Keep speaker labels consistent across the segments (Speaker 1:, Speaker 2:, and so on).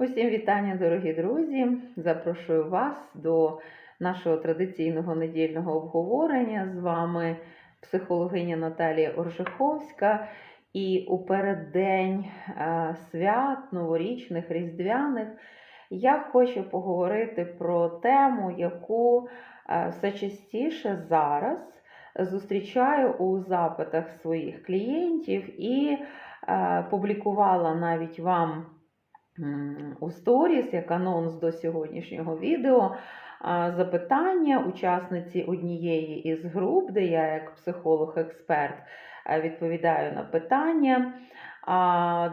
Speaker 1: Усім вітання, дорогі друзі! Запрошую вас до нашого традиційного недільного обговорення. З вами психологиня Наталія Оржиховська. І у переддень е, свят новорічних, різдвяних я хочу поговорити про тему, яку е, все частіше зараз зустрічаю у запитах своїх клієнтів і е, публікувала навіть вам у сторіс як анонс до сьогоднішнього відео запитання учасниці однієї із груп, де я як психолог-експерт е, відповідаю на питання,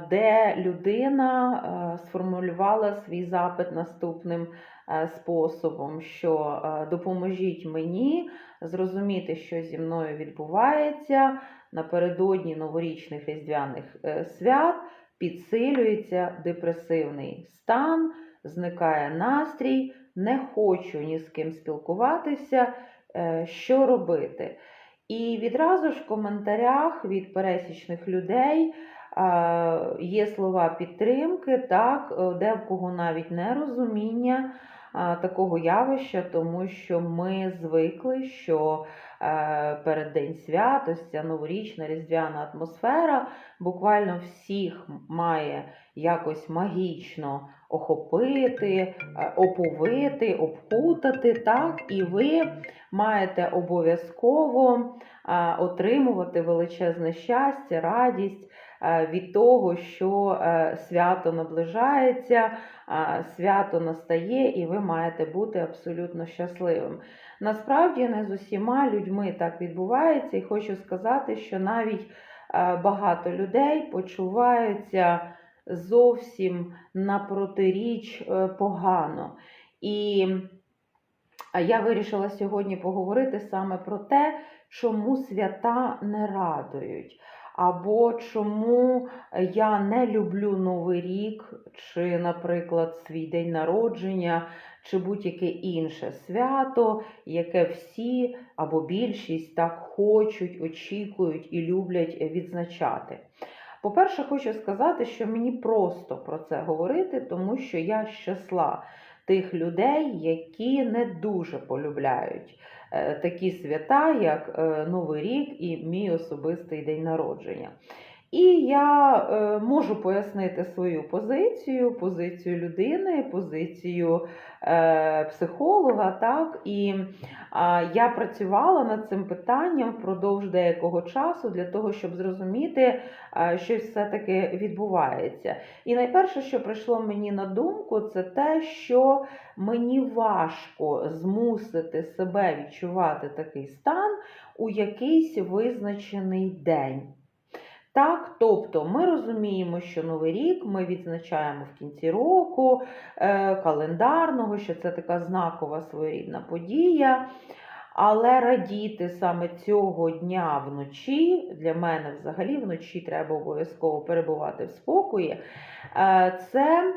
Speaker 1: де людина е, сформулювала свій запит наступним е, способом, що допоможіть мені зрозуміти, що зі мною відбувається напередодні новорічних різдвяних свят підсилюється депресивний стан, зникає настрій, не хочу ні з ким спілкуватися, е, що робити. І відразу ж в коментарях від пересічних людей е, є слова підтримки, так, е, де в кого навіть нерозуміння такого явища, тому що ми звикли, що е, перед День свят, ось ця новорічна різдвяна атмосфера буквально всіх має якось магічно охопити, е, оповити, обкутати, так, і ви маєте обов'язково е, отримувати величезне щастя, радість е, від того, що е, свято наближається, е, свято настає, і ви маєте бути абсолютно щасливим. Насправді не з усіма людьми так відбувається, і хочу сказати, що навіть е, багато людей почуваються зовсім напротиріч е, погано. І я вирішила сьогодні поговорити саме про те, чому свята не радують, або чому я не люблю Новий рік, чи, наприклад, свій день народження, чи будь-яке інше свято, яке всі або більшість так хочуть, очікують і люблять відзначати. По-перше, хочу сказати, що мені просто про це говорити, тому що я з числа тих людей, які не дуже полюбляють такі свята, як е, Новий рік і мій особистий день народження. І я е, можу пояснити свою позицію, позицію людини, позицію е, психолога. Так? І я працювала над цим питанням впродовж деякого часу для того, щоб зрозуміти, е, що все-таки відбувається. І найперше, що прийшло мені на думку, це те, що мені важко змусити себе відчувати такий стан у якийсь визначений день. Так, тобто ми розуміємо, що Новий рік ми відзначаємо в кінці року е, календарного, що це така знакова своєрідна подія. Але радіти саме цього дня вночі, для мене взагалі вночі треба обов'язково перебувати в спокої, е, це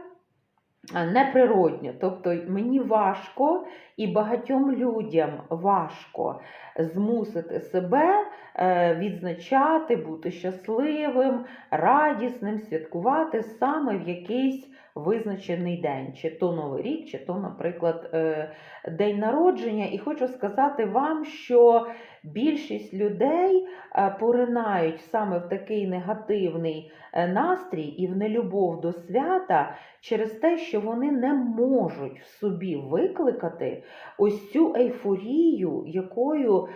Speaker 1: неприродньо. Тобто мені важко і багатьом людям важко змусити себе е, відзначати, бути щасливим, радісним, святкувати саме в якийсь визначений день, чи то Новий рік, чи то, наприклад, е, день народження. І хочу сказати вам, що більшість людей е, поринають саме в такий негативний настрій і в нелюбов до свята через те, що вони не можуть в собі викликати ось цю ейфорію, якою е,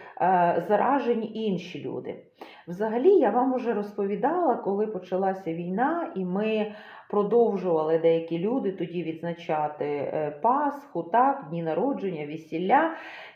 Speaker 1: заражені інші люди. Взагалі, я вам уже розповідала, коли почалася війна, і ми продовжували деякі люди тоді відзначати е, Пасху, так, дні народження, весілля.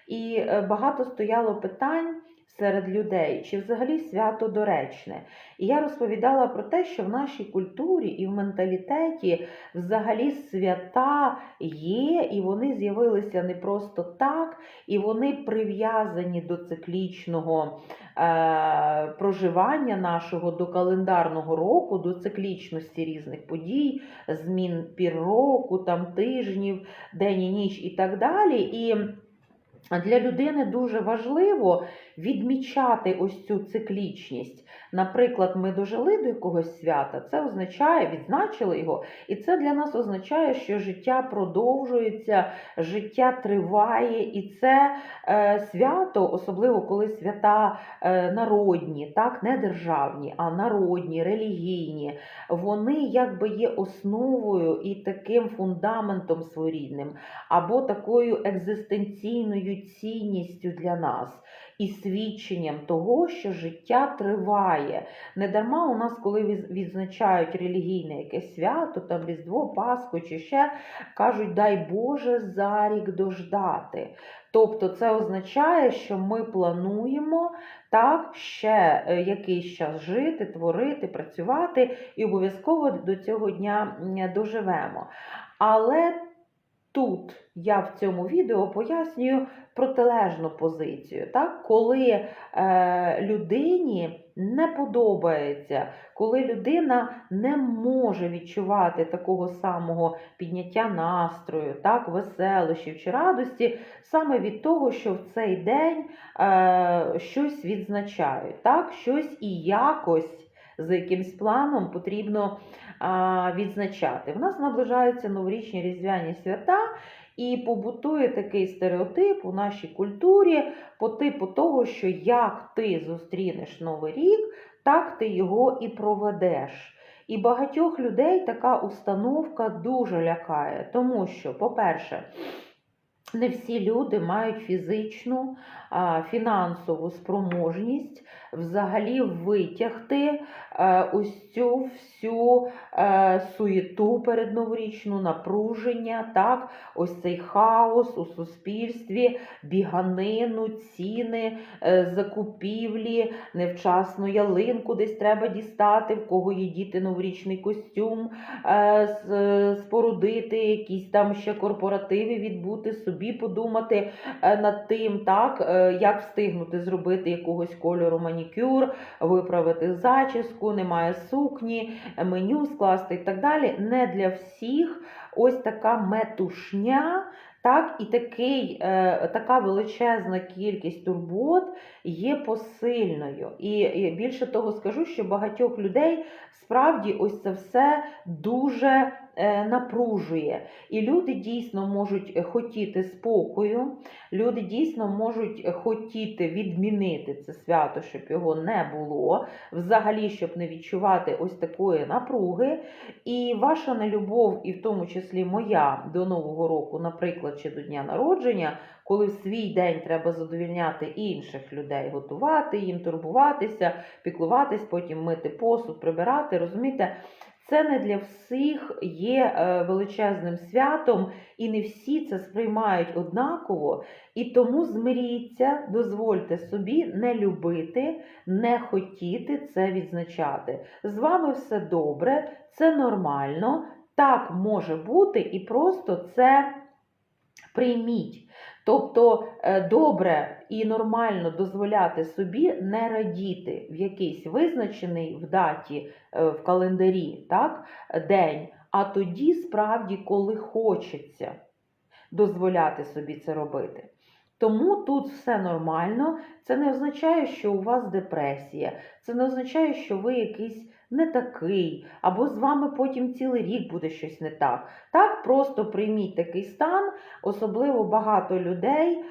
Speaker 1: І е, багато стояло питань серед людей, чи взагалі свято доречне. І я розповідала про те, що в нашій культурі і в менталітеті взагалі свята є, і вони з'явилися не просто так, і вони прив'язані до циклічного е, проживання нашого, до календарного року, до циклічності різних подій, змін пір року, там тижнів, день і ніч і так далі. І для людини дуже важливо, відмічати ось цю циклічність. Наприклад, ми дожили до якогось свята, це означає, відзначили його, і це для нас означає, що життя продовжується, життя триває, і це е, свято, особливо коли свята е, народні, так, не державні, а народні, релігійні, вони якби є основою і таким фундаментом своєрідним, або такою екзистенційною цінністю для нас. І свідченням того, що життя триває. Недарма у нас, коли відзначають релігійне якесь свято, там Різдво, Пасху чи ще, кажуть, дай Боже за рік дождати. Тобто це означає, що ми плануємо так ще е, якийсь час жити, творити, працювати і обов'язково до цього дня доживемо. Але тут я в цьому відео пояснюю протилежну позицію, так? коли е, людині не подобається, коли людина не може відчувати такого самого підняття настрою, так, веселощів чи радості, саме від того, що в цей день е, щось відзначають, так, щось і якось. За якимсь планом потрібно відзначати. В нас наближаються новорічні різдвяні свята, і побутує такий стереотип у нашій культурі по типу того, що як ти зустрінеш Новий рік, так ти його і проведеш. І багатьох людей така установка дуже лякає, тому що, по-перше, не всі люди мають фізичну, фінансову спроможність взагалі витягти е, ось цю всю е, суєту передноворічну, напруження, так, ось цей хаос у суспільстві, біганину, ціни, е, закупівлі, невчасно ялинку десь треба дістати, в кого є діти новорічний костюм, е, спорудити, якісь там ще корпоративи відбути, собі подумати е, над тим, так, е, як встигнути зробити якогось кольору манікюр, виправити зачіску, немає сукні, меню скласти і так далі. Не для всіх ось така метушня. Так, і такий, е, така величезна кількість турбот є посильною. І, і більше того скажу, що багатьох людей справді ось це все дуже напружує. І люди дійсно можуть е, хотіти спокою, люди дійсно можуть е, хотіти відмінити це свято, щоб його не було, взагалі, щоб не відчувати ось такої напруги. І ваша нелюбов, і в тому числі моя до Нового року, наприклад, чи до дня народження, коли в свій день треба задовільняти інших людей, готувати їм, турбуватися, піклуватись, потім мити посуд, прибирати. Розумієте, це не для всіх є е, величезним святом, і не всі це сприймають однаково. І тому змиріться, дозвольте собі не любити, не хотіти це відзначати. З вами все добре, це нормально, так може бути, і просто це прийміть. Тобто е, добре і нормально дозволяти собі не радіти в якийсь визначений в даті, е, в календарі так, день, а тоді справді, коли хочеться дозволяти собі це робити. Тому тут все нормально. Це не означає, що у вас депресія, це не означає, що ви якийсь не такий, або з вами потім цілий рік буде щось не так. Так, просто прийміть такий стан, особливо багато людей, е,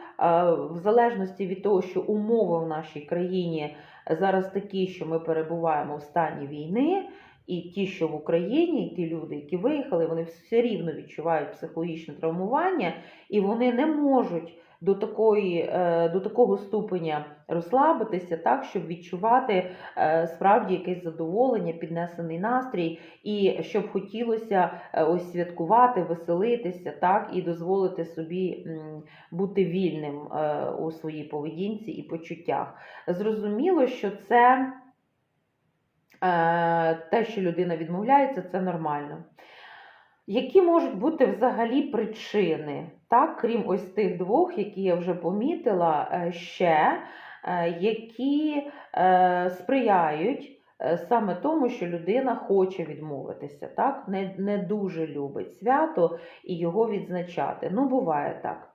Speaker 1: в залежності від того, що умови в нашій країні зараз такі, що ми перебуваємо в стані війни. І ті, що в Україні, і ті люди, які виїхали, вони все рівно відчувають психологічне травмування, і вони не можуть до такої, е, до такого ступеня розслабитися, так, щоб відчувати е, справді якесь задоволення, піднесений настрій, і щоб хотілося е, ось святкувати, веселитися, так, і дозволити собі бути вільним у своїй поведінці і почуттях. Зрозуміло, що це. Те, що людина відмовляється, це нормально. Які можуть бути взагалі причини, так, крім ось тих двох, які я вже помітила, е, ще, е, які е, сприяють саме тому, що людина хоче відмовитися, так, не, не дуже любить свято і його відзначати. Ну, буває так.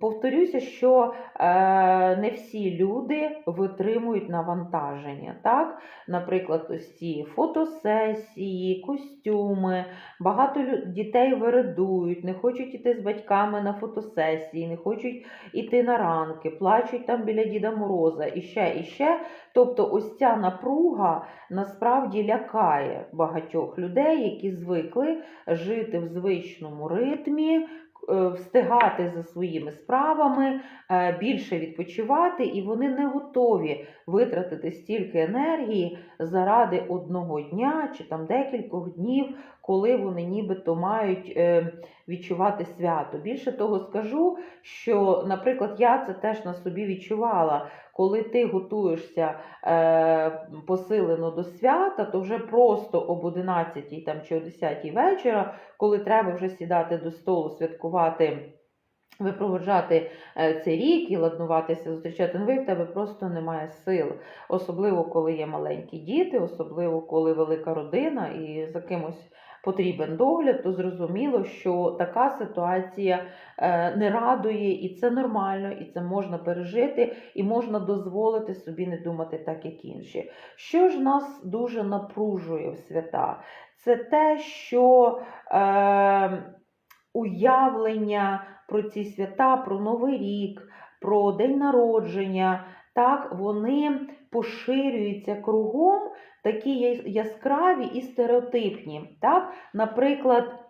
Speaker 1: Повторюся, що е, не всі люди витримують навантаження. Так? Наприклад, ось ці фотосесії, костюми, багато дітей вирадують, не хочуть іти з батьками на фотосесії, не хочуть іти на ранки, плачуть там біля Діда Мороза і ще, і ще. Тобто, ось ця напруга насправді лякає багатьох людей, які звикли жити в звичному ритмі, встигати за своїми справами, е, більше відпочивати, і вони не готові витратити стільки енергії заради одного дня чи там декількох днів, коли вони нібито мають е, відчувати свято. Більше того скажу, що, наприклад, я це теж на собі відчувала. Коли ти готуєшся е, посилено до свята, то вже просто об 11 там, чи о 10 вечора, коли треба вже сідати до столу, святкувати, випроводжати е, цей рік і ладнуватися, зустрічати новий, в тебе просто немає сил. Особливо, коли є маленькі діти, особливо, коли велика родина і за кимось потрібен догляд, то зрозуміло, що така ситуація е, не радує, і це нормально, і це можна пережити, і можна дозволити собі не думати так, як інші. Що ж нас дуже напружує в свята? Це те, що е, уявлення про ці свята, про Новий рік, про день народження, так, вони поширюються кругом, такі яскраві і стереотипні. Так? Наприклад,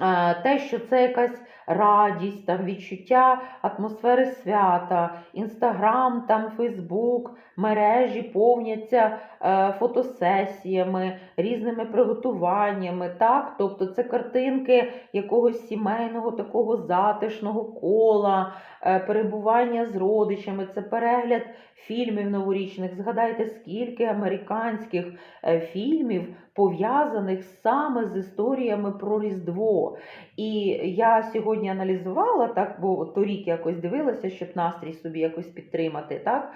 Speaker 1: е, те, що це якась радість, там, відчуття атмосфери свята, Інстаграм, там, Фейсбук, мережі повняться е, фотосесіями, різними приготуваннями. Так? Тобто це картинки якогось сімейного, такого затишного кола, е, перебування з родичами, це перегляд фільмів новорічних. Згадайте, скільки американських е, фільмів пов'язаних саме з історіями про Різдво. І я сьогодні аналізувала, так, бо торік якось дивилася, щоб настрій собі якось підтримати, так,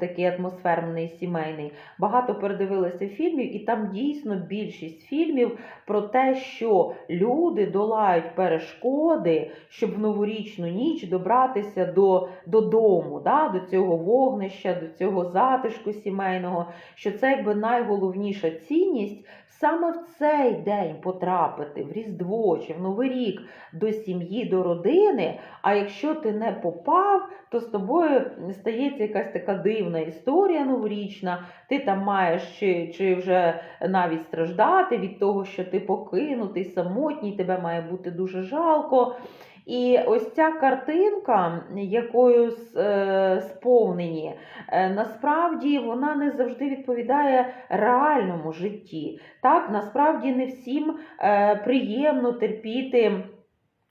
Speaker 1: такий атмосферний, сімейний. Багато передивилася фільмів, і там дійсно більшість фільмів про те, що люди долають перешкоди, щоб в новорічну ніч добратися до, додому, да, до цього вогнища, до цього затишку сімейного, що це якби найголовніша цінність саме в цей день потрапити в Різдво чи в Новий рік до сім'ї, до родини. А якщо ти не попав, то з тобою стається якась така дивна історія новорічна. Ти там маєш чи, чи вже навіть страждати від того, що ти покинутий, самотній, тебе має бути дуже жалко. І ось ця картинка, якою е, сповнені, е, насправді вона не завжди відповідає реальному житті. Так, насправді не всім е, приємно терпіти.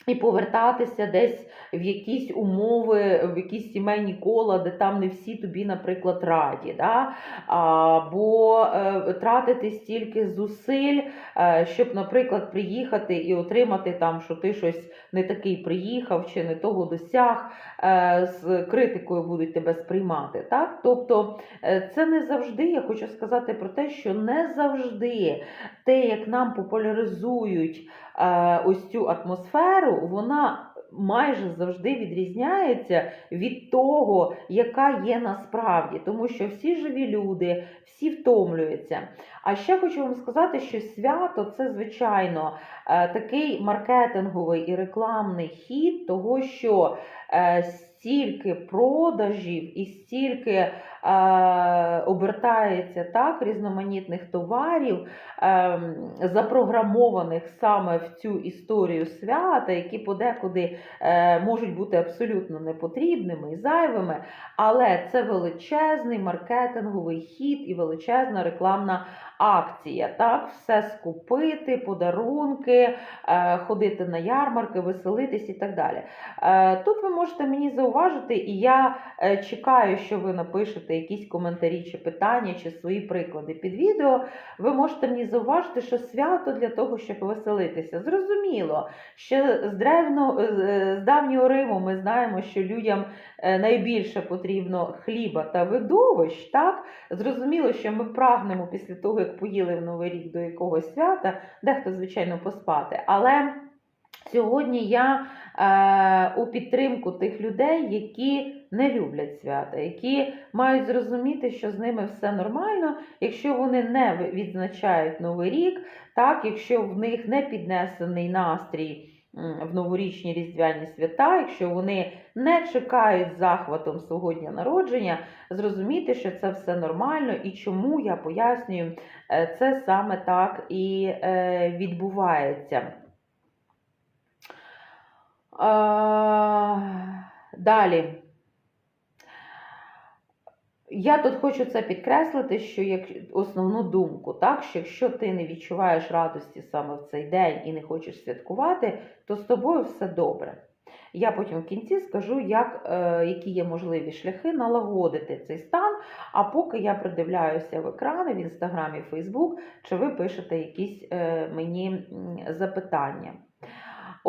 Speaker 1: І повертатися десь в якісь умови, в якісь сімейні кола, де там не всі тобі, наприклад, раді. Да? Або е, тратити стільки зусиль, е, щоб, наприклад, приїхати і отримати там, що ти щось не такий приїхав чи не того досяг, е, з критикою будуть тебе сприймати. Так? Тобто це не завжди, я хочу сказати про те, що не завжди те, як нам популяризують е, ось цю атмосферу, вона майже завжди відрізняється від того, яка є насправді, тому що всі живі люди, всі втомлюються. А ще хочу вам сказати, що свято це, звичайно, е, такий маркетинговий і рекламний хід, того, що е, стільки продажів і стільки е, обертається так, різноманітних товарів, е, запрограмованих саме в цю історію свята, які подекуди е, можуть бути абсолютно непотрібними і зайвими, але це величезний маркетинговий хід і величезна рекламна акція. Так, все скупити, подарунки, е, ходити на ярмарки, веселитись і так далі. Е, Тут ви можете мені зауважити, і я е, чекаю, що ви напишете якісь коментарі чи питання, чи свої приклади під відео. Ви можете мені зауважити, що свято для того, щоб веселитися. Зрозуміло, ще з древно, з давнього Риму ми знаємо, що людям найбільше потрібно хліба та видовищ. Так? Зрозуміло, що ми прагнемо після того, як поїли в Новий рік до якогось свята, дехто, звичайно, поспати. Але Сьогодні я е, у підтримку тих людей, які не люблять свята, які мають зрозуміти, що з ними все нормально, якщо вони не відзначають Новий рік, так, якщо в них не піднесений настрій в новорічні різдвяні свята, якщо вони не чекають захватом свого дня народження, зрозуміти, що це все нормально і чому я пояснюю, е, це саме так і е, відбувається. Далі. Я тут хочу це підкреслити, що як основну думку, так, що якщо ти не відчуваєш радості саме в цей день і не хочеш святкувати, то з тобою все добре. Я потім в кінці скажу, як, е, які є можливі шляхи налагодити цей стан. А поки я придивляюся в екрани в інстаграмі, Фейсбук, чи ви пишете якісь е, мені запитання.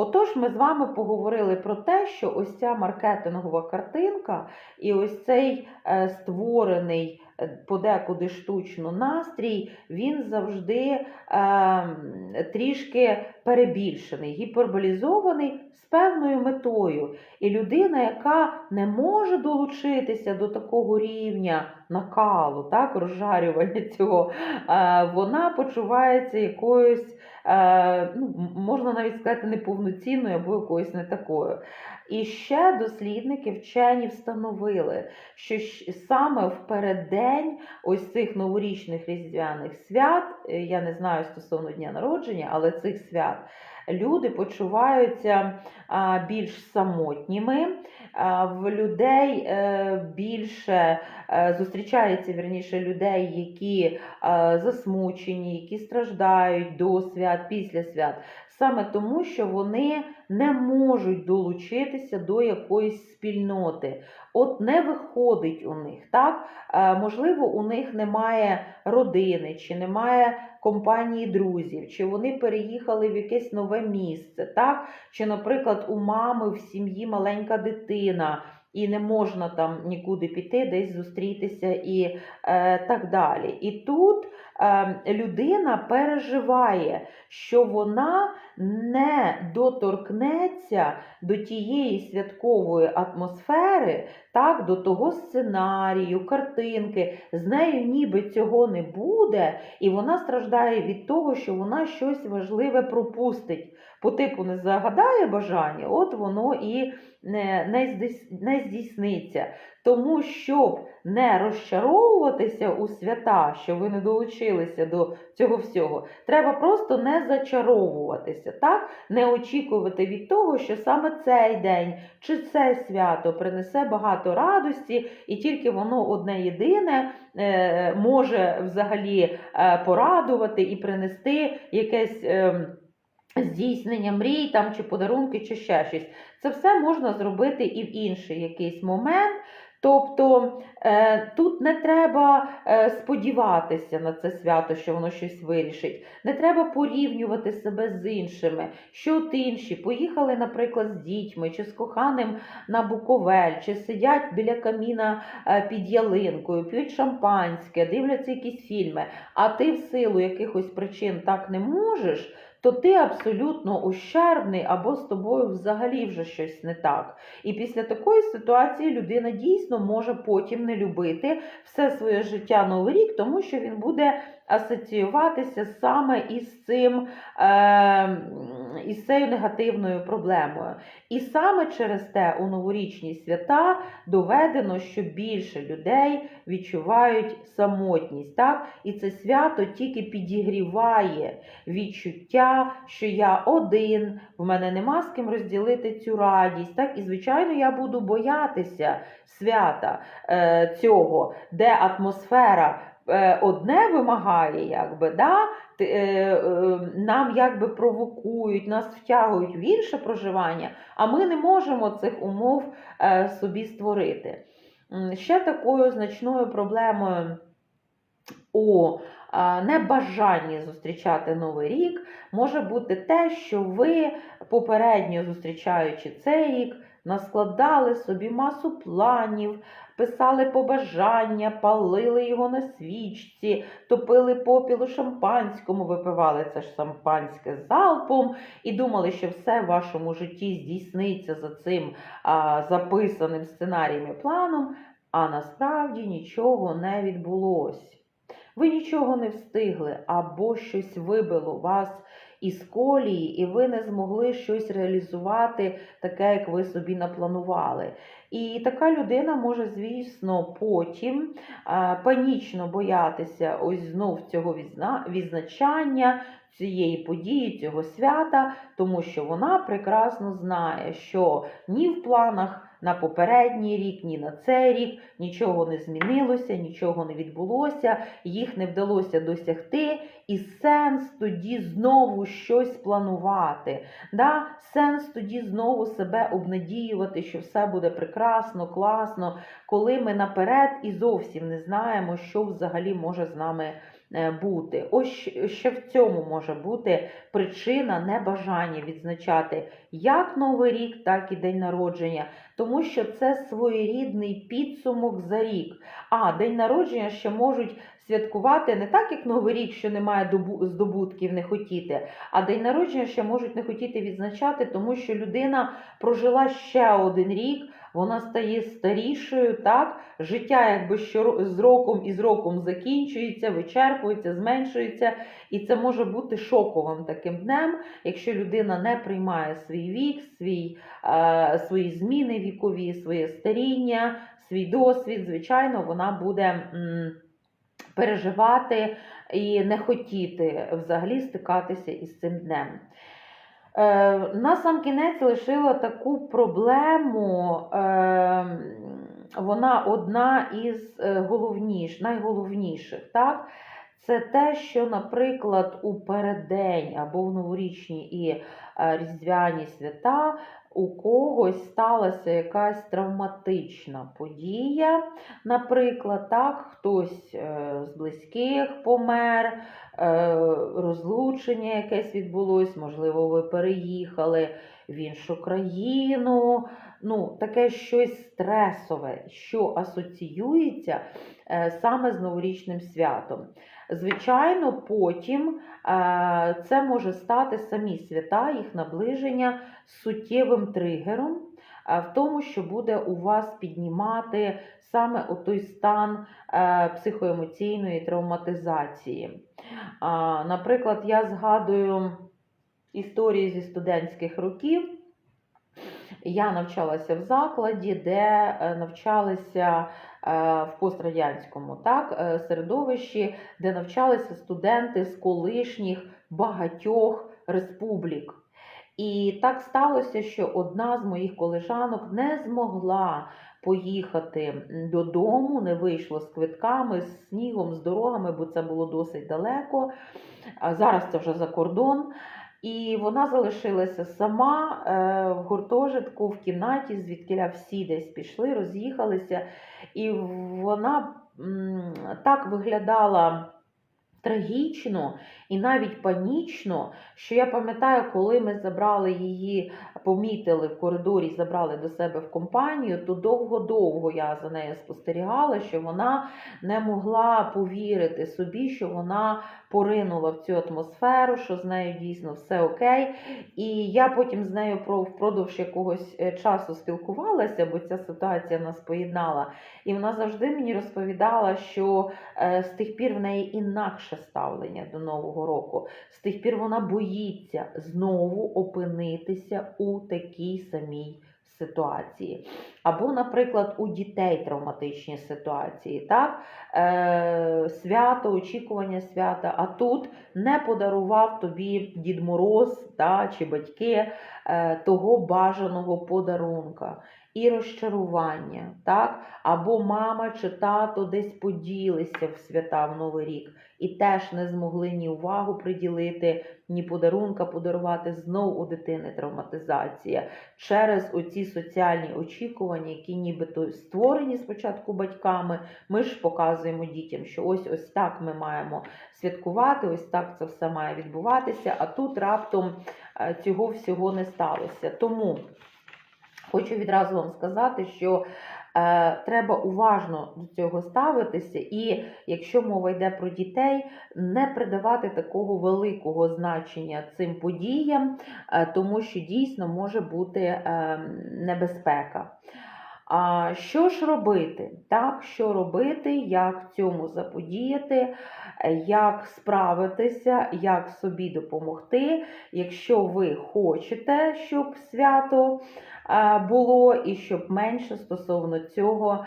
Speaker 1: Отож, ми з вами поговорили про те, що ось ця маркетингова картинка і ось цей е, створений е, подекуди штучно настрій, він завжди е, трішки перебільшений, гіперболізований з певною метою. І людина, яка не може долучитися до такого рівня накалу, так, розжарювання цього, е, вона почувається якоюсь. Е, ну, можна навіть сказати, неповноцінною або якоюсь не такою. І ще дослідники вчені встановили, що саме в переддень ось цих новорічних різдвяних свят, е, я не знаю стосовно дня народження, але цих свят. Люди почуваються більш самотніми, в людей е, більше е, зустрічається верніше людей, які е, засмучені, які страждають до свят, після свят, саме тому, що вони не можуть долучитися до якоїсь спільноти. От не виходить у них, так? Е, Можливо, у них немає родини, чи немає компанії друзів, чи вони переїхали в якесь нове місце, так? Чи, наприклад, у мами в сім'ї маленька дитина. І не можна там нікуди піти, десь зустрітися і е, так далі. І тут е, людина переживає, що вона не доторкнеться до тієї святкової атмосфери, так, до того сценарію, картинки. З нею ніби цього не буде, і вона страждає від того, що вона щось важливе пропустить. По типу не загадає бажання, от воно і не, не, здійс- не здійсниться. Тому, щоб не розчаровуватися у свята, що ви не долучилися до цього всього, треба просто не зачаровуватися, так? не очікувати від того, що саме цей день чи це свято принесе багато радості, і тільки воно одне єдине е, може взагалі е, порадувати і принести якесь. Здійснення мрій там, чи подарунки, чи ще щось. Це все можна зробити і в інший якийсь момент. Тобто е, тут не треба е, сподіватися на це свято, що воно щось вирішить. Не треба порівнювати себе з іншими. Що от інші поїхали, наприклад, з дітьми чи з коханим на Буковель, чи сидять біля каміна е, під ялинкою, п'ють шампанське, дивляться якісь фільми, а ти в силу якихось причин так не можеш то ти абсолютно ущербний або з тобою взагалі вже щось не так. І після такої ситуації людина дійсно може потім не любити все своє життя Новий рік, тому що він буде асоціюватися саме із цим е, із цією негативною проблемою. І саме через те у новорічні свята доведено, що більше людей відчувають самотність. Так? І це свято тільки підігріває відчуття, що я один, в мене нема з ким розділити цю радість. Так? І, звичайно, я буду боятися свята е, цього, де атмосфера е, одне вимагає, якби, да? Е, е, нам якби провокують, нас втягують в інше проживання, а ми не можемо цих умов собі створити. Ще такою значною проблемою у небажанні зустрічати Новий рік може бути те, що ви, попередньо зустрічаючи цей рік, наскладали собі масу планів, писали побажання, палили його на свічці, топили попіл у шампанському, випивали це ж шампанське залпом і думали, що все в вашому житті здійсниться за цим а, записаним сценарієм і планом, а насправді нічого не відбулося. Ви нічого не встигли, або щось вибило вас із колії, і ви не змогли щось реалізувати таке, як ви собі напланували. І така людина може, звісно, потім е, панічно боятися ось знов цього відзна- відзначання, цієї події, цього свята, тому що вона прекрасно знає, що ні в планах на попередній рік, ні на цей рік нічого не змінилося, нічого не відбулося, їх не вдалося досягти, і сенс тоді знову щось планувати. Да? Сенс тоді знову себе обнадіювати, що все буде прекрасно, класно, коли ми наперед і зовсім не знаємо, що взагалі може з нами бути. Ось ще в цьому може бути причина небажання відзначати як Новий рік, так і день народження, тому що це своєрідний підсумок за рік. А день народження ще можуть святкувати не так, як Новий рік, що немає добу- здобутків, не хотіти, а день народження ще можуть не хотіти відзначати, тому що людина прожила ще один рік, вона стає старішою, так? Життя якби що з роком і з роком закінчується, вичерпується, зменшується, і це може бути шоковим таким днем, якщо людина не приймає свій вік, свій, е, свої зміни вікові, своє старіння, свій досвід, звичайно, вона буде. м, Переживати і не хотіти взагалі стикатися із цим днем. Е, на сам кінець лишила таку проблему. Е, вона одна із е, головніш, найголовніших. Так? Це те, що, наприклад, у переддень або в новорічні і різдвяні свята у когось сталася якась травматична подія. Наприклад, так, хтось е, з близьких помер, е, розлучення якесь відбулось, можливо, ви переїхали в іншу країну. Ну, таке щось стресове, що асоціюється е, саме з новорічним святом. Звичайно, потім е, це може стати самі свята, їх наближення суттєвим тригером, е, в тому, що буде у вас піднімати саме той стан психоемоційної травматизації. Наприклад, я згадую історії зі студентських років. Я навчалася в закладі, де е, навчалися е, в пострадянському так, е, середовищі, де навчалися студенти з колишніх багатьох республік. І так сталося, що одна з моїх колежанок не змогла поїхати додому, не вийшло з квитками, з снігом, з дорогами, бо це було досить далеко. А зараз це вже за кордон. І вона залишилася сама е, в гуртожитку, в кімнаті, звідкиля всі десь пішли, роз'їхалися. І вона так виглядала трагічно і навіть панічно, що я пам'ятаю, коли ми забрали її, помітили в коридорі, забрали до себе в компанію, то довго-довго я за нею спостерігала, що вона не могла повірити собі, що вона поринула в цю атмосферу, що з нею дійсно все окей. І я потім з нею впродовж якогось е, часу спілкувалася, бо ця ситуація нас поєднала. І вона завжди мені розповідала, що е, з тих пір в неї інакше ставлення до Нового року. З тих пір вона боїться знову опинитися у такій самій ситуації. Або, наприклад, у дітей травматичні ситуації, так? Е, свято, очікування свята, а тут не подарував тобі Дід Мороз да, чи батьки е, того бажаного подарунка. І розчарування, так? або мама чи тато десь поділися в свята в Новий рік і теж не змогли ні увагу приділити, ні подарунка подарувати. Знов у дитини травматизація через оці соціальні очікування, які нібито створені спочатку батьками. Ми ж показуємо дітям, що ось ось так ми маємо святкувати, ось так це все має відбуватися. А тут раптом е, цього всього не сталося. Тому Хочу відразу вам сказати, що е, треба уважно до цього ставитися, і якщо мова йде про дітей, не придавати такого великого значення цим подіям, е, тому що дійсно може бути е, небезпека. А що ж робити? Так, що робити, як цьому заподіяти, як справитися, як собі допомогти, якщо ви хочете, щоб свято було і щоб менше стосовно цього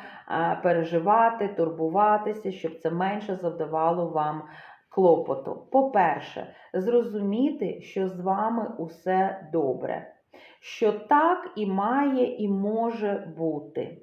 Speaker 1: переживати, турбуватися, щоб це менше завдавало вам клопоту. По-перше, зрозуміти, що з вами усе добре що так і має, і може бути.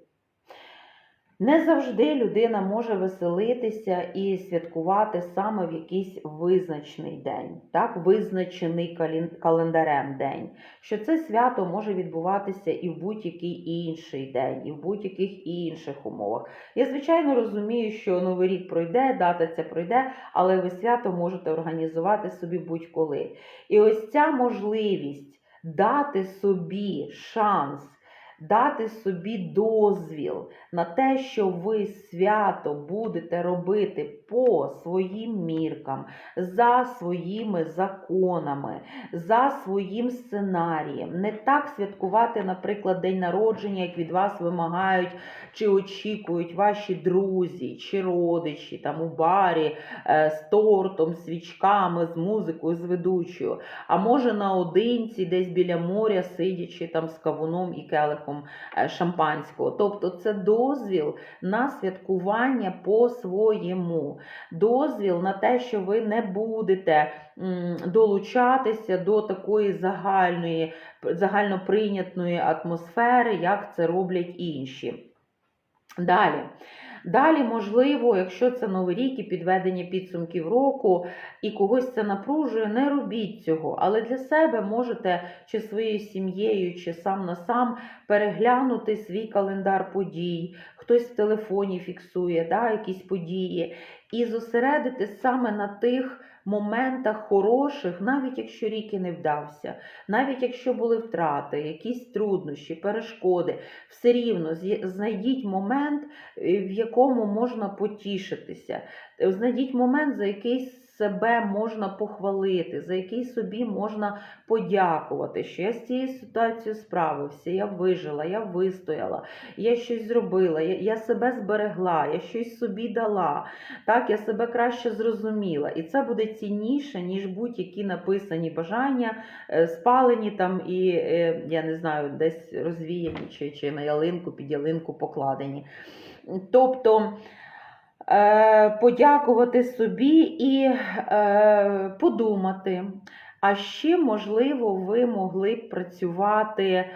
Speaker 1: Не завжди людина може веселитися і святкувати саме в якийсь визначений день, так, визначений календарем день. Що це свято може відбуватися і в будь-який інший день, і в будь-яких інших умовах. Я, звичайно, розумію, що Новий рік пройде, дата ця пройде, але ви свято можете організувати собі будь-коли. І ось ця можливість дати собі шанс, дати собі дозвіл на те, що ви свято будете робити по своїм міркам, за своїми законами, за своїм сценарієм. Не так святкувати, наприклад, день народження, як від вас вимагають чи очікують ваші друзі чи родичі там у барі е, з тортом, свічками, з музикою, з ведучою. А може наодинці, десь біля моря, сидячи там з кавуном і келихом е, шампанського. Тобто це дозвіл на святкування по-своєму, дозвіл на те, що ви не будете долучатися до такої загальної, загальноприйнятної атмосфери, як це роблять інші. Далі. Далі, можливо, якщо це новий рік і підведення підсумків року, і когось це напружує, не робіть цього. Але для себе можете чи своєю сім'єю, чи сам на сам переглянути свій календар подій, хтось в телефоні фіксує да, якісь події, і зосередитись саме на тих моментах хороших, навіть якщо рік і не вдався, навіть якщо були втрати, якісь труднощі, перешкоди, все рівно знайдіть момент, е, в якому можна потішитися. Знайдіть момент, за який себе можна похвалити, за який собі можна подякувати, що я з цією ситуацією справився, я вижила, я вистояла, я щось зробила, я, я себе зберегла, я щось собі дала. Так, я себе краще зрозуміла. І це буде цінніше, ніж будь-які написані бажання, е, спалені там і, е, я не знаю, десь розвіяні чи, чи на ялинку, під ялинку покладені. Тобто подякувати собі і е, подумати, а ще, можливо, ви могли б працювати е,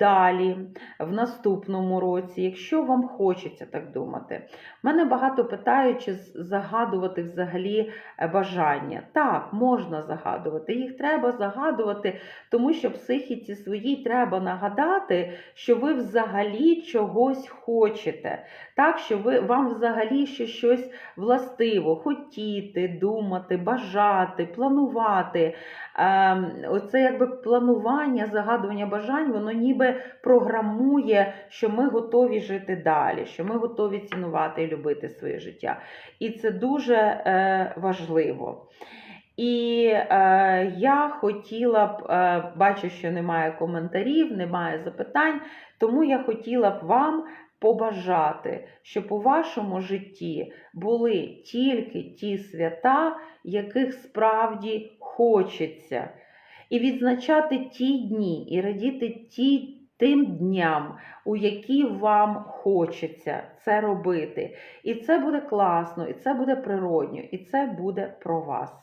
Speaker 1: далі в наступному році, якщо вам хочеться так думати. Мене багато питають, чи загадувати взагалі е, бажання. Так, можна загадувати. Їх треба загадувати, тому що психіці своїй треба нагадати, що ви взагалі чогось хочете. Так, що ви, вам взагалі ще щось властиво хотіти, думати, бажати, планувати. Ем, оце якби планування, загадування бажань, воно ніби програмує, що ми готові жити далі, що ми готові цінувати і любити своє життя. І це дуже е, важливо. І е, я хотіла б, е, бачу, що немає коментарів, немає запитань, тому я хотіла б вам побажати, щоб у вашому житті були тільки ті свята, яких справді хочеться. І відзначати ті дні, і радіти ті, тим дням, у які вам хочеться це робити. І це буде класно, і це буде природньо, і це буде про вас.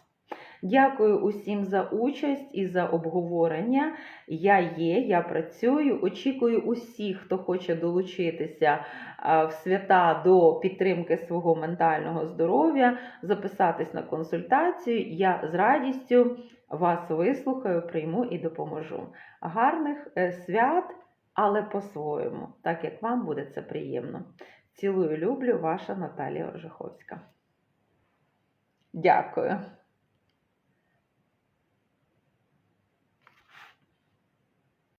Speaker 1: Дякую усім за участь і за обговорення. Я є, я працюю. Очікую усіх, хто хоче долучитися в свята до підтримки свого ментального здоров'я, записатись на консультацію. Я з радістю вас вислухаю, прийму і допоможу. Гарних е, свят, але по-своєму, так як вам буде це приємно. Цілую, люблю, ваша Наталія Ожиховська. Дякую.